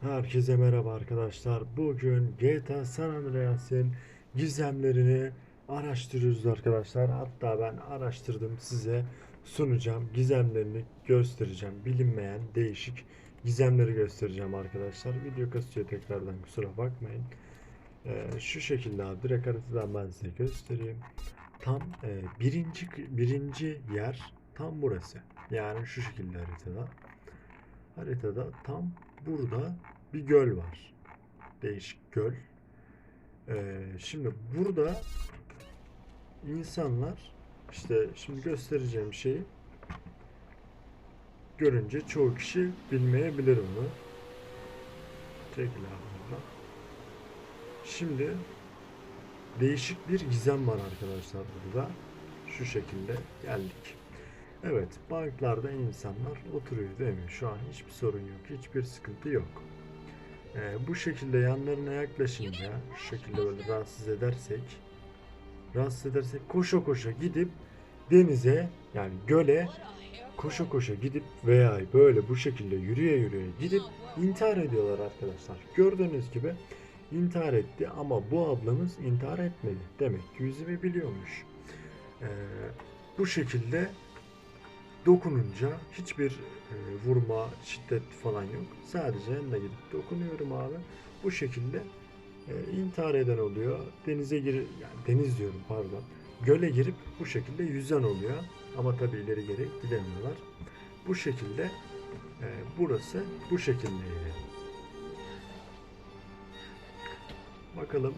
Herkese merhaba arkadaşlar. Bugün GTA San Andreas'ın gizemlerini araştırıyoruz arkadaşlar. Hatta ben araştırdım size sunacağım. Gizemlerini göstereceğim. Bilinmeyen değişik gizemleri göstereceğim arkadaşlar. Video kasıyor tekrardan kusura bakmayın. Ee, şu şekilde abi direkt haritadan ben size göstereyim. Tam e, birinci birinci yer tam burası. Yani şu şekilde haritada. Haritada tam burada bir göl var. Değişik göl. Ee, şimdi burada insanlar işte şimdi göstereceğim şeyi görünce çoğu kişi bilmeyebilir onu. Çekil abi. Şimdi değişik bir gizem var arkadaşlar burada. Şu şekilde geldik. Evet, banklarda insanlar oturuyor değil mi? Şu an hiçbir sorun yok, hiçbir sıkıntı yok. Ee, bu şekilde yanlarına yaklaşınca, şu şekilde böyle rahatsız edersek, rahatsız edersek koşa koşa gidip denize yani göle koşa koşa gidip veya böyle bu şekilde yürüye yürüye gidip intihar ediyorlar arkadaşlar. Gördüğünüz gibi intihar etti ama bu ablamız intihar etmedi. Demek ki yüzümü biliyormuş. Ee, bu şekilde dokununca hiçbir e, vurma, şiddet falan yok. Sadece yanına gidip dokunuyorum abi. Bu şekilde e, intihar eden oluyor. Denize gir yani deniz diyorum pardon. Göle girip bu şekilde yüzen oluyor. Ama tabii ileri geri gidemiyorlar. Bu şekilde e, burası bu şekildeydi. Bakalım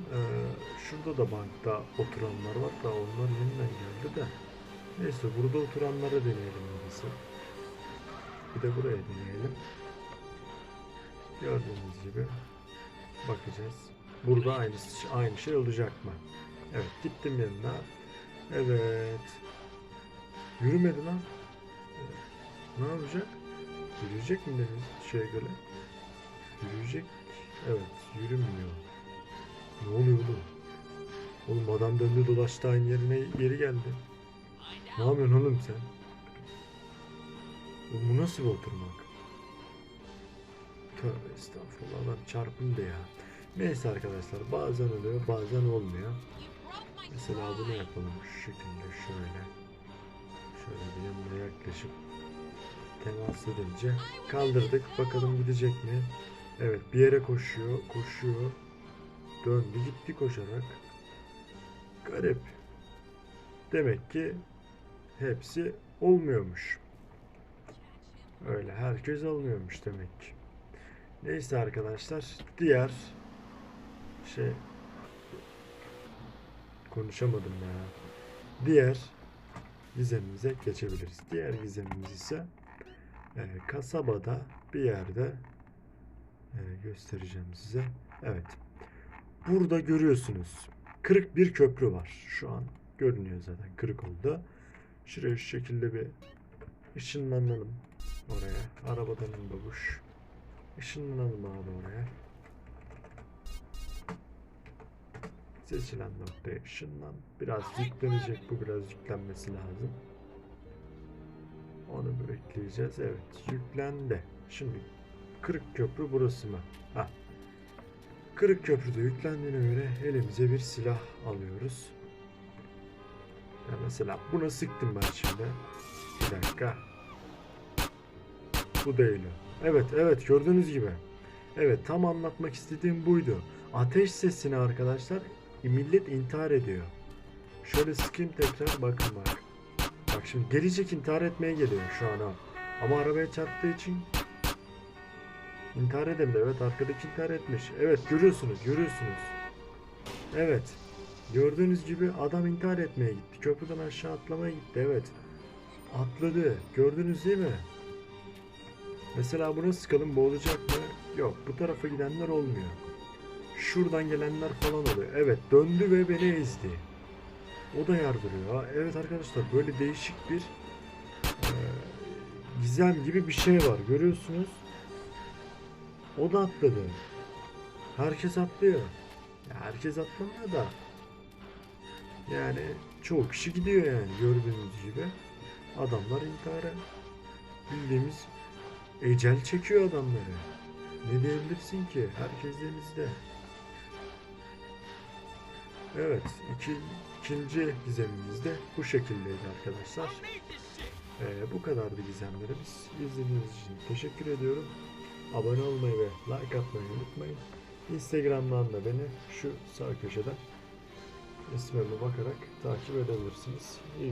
şurada da bankta oturanlar var da onlar yeniden geldi de. Neyse burada oturanlara deneyelim birisi. Bir de buraya deneyelim. Gördüğünüz gibi bakacağız. Burada aynı aynı şey olacak mı? Evet gittim yanına. Evet. Yürümedi lan. Ne yapacak? Yürüyecek mi deniz şeye göre? Yürüyecek. Evet yürümüyor. Ne oluyor oğlum? Oğlum adam döndü dolaştı aynı yerine geri geldi. Ne yapıyorsun oğlum sen? Oğlum bu nasıl bir oturmak? Tövbe estağfurullah adam çarpındı ya. Neyse arkadaşlar bazen oluyor bazen olmuyor. Mesela bunu yapalım şu şekilde şöyle. Şöyle bir yanına yaklaşıp temas edince kaldırdık. Bakalım gidecek mi? Evet bir yere koşuyor koşuyor. Döndü gitti koşarak. Garip. Demek ki hepsi olmuyormuş. Öyle herkes olmuyormuş demek ki. Neyse arkadaşlar diğer şey konuşamadım ya. Diğer gizemimize geçebiliriz. Diğer gizemimiz ise e, kasabada bir yerde e, göstereceğim size. Evet. Burada görüyorsunuz. Kırık bir köprü var şu an. Görünüyor zaten kırık oldu. Şuraya şu şekilde bir ışınlanalım oraya. Arabadan in babuş. Işınlanalım abi oraya. Seçilen noktaya ışınlan. Biraz yüklenecek bu biraz yüklenmesi lazım. Onu bekleyeceğiz. Evet yüklendi. Şimdi kırık köprü burası mı? Ha. Kırık köprüde yüklendiğine göre elimize bir silah alıyoruz. Mesela buna sıktım ben şimdi. Bir dakika. Bu değil. Evet evet gördüğünüz gibi. Evet tam anlatmak istediğim buydu. Ateş sesini arkadaşlar millet intihar ediyor. Şöyle sıkayım tekrar bakın bak. Bak şimdi gelecek intihar etmeye geliyor şu an ha. Ama arabaya çarptığı için intihar edemedi. Evet arkadaki intihar etmiş. Evet görüyorsunuz görüyorsunuz. Evet. Gördüğünüz gibi adam intihar etmeye gitti. Köprüden aşağı atlamaya gitti. Evet. Atladı. Gördünüz değil mi? Mesela buna sıkalım boğulacak mı? Yok. Bu tarafa gidenler olmuyor. Şuradan gelenler falan oluyor. Evet döndü ve beni ezdi. O da yardırıyor. Evet arkadaşlar böyle değişik bir e, gizem gibi bir şey var. Görüyorsunuz. O da atladı. Herkes atlıyor. Herkes atlamıyor da. Yani çoğu kişi gidiyor yani gördüğünüz gibi. Adamlar intihara bildiğimiz ecel çekiyor adamları. Ne diyebilirsin ki? Herkes denizde. Evet, iki, ikinci gizemimiz de bu şekildeydi arkadaşlar. Ee, bu kadardı gizemlerimiz. İzlediğiniz için teşekkür ediyorum. Abone olmayı ve like atmayı unutmayın. Instagram'dan da beni şu sağ köşeden ismime bakarak takip edebilirsiniz. İyi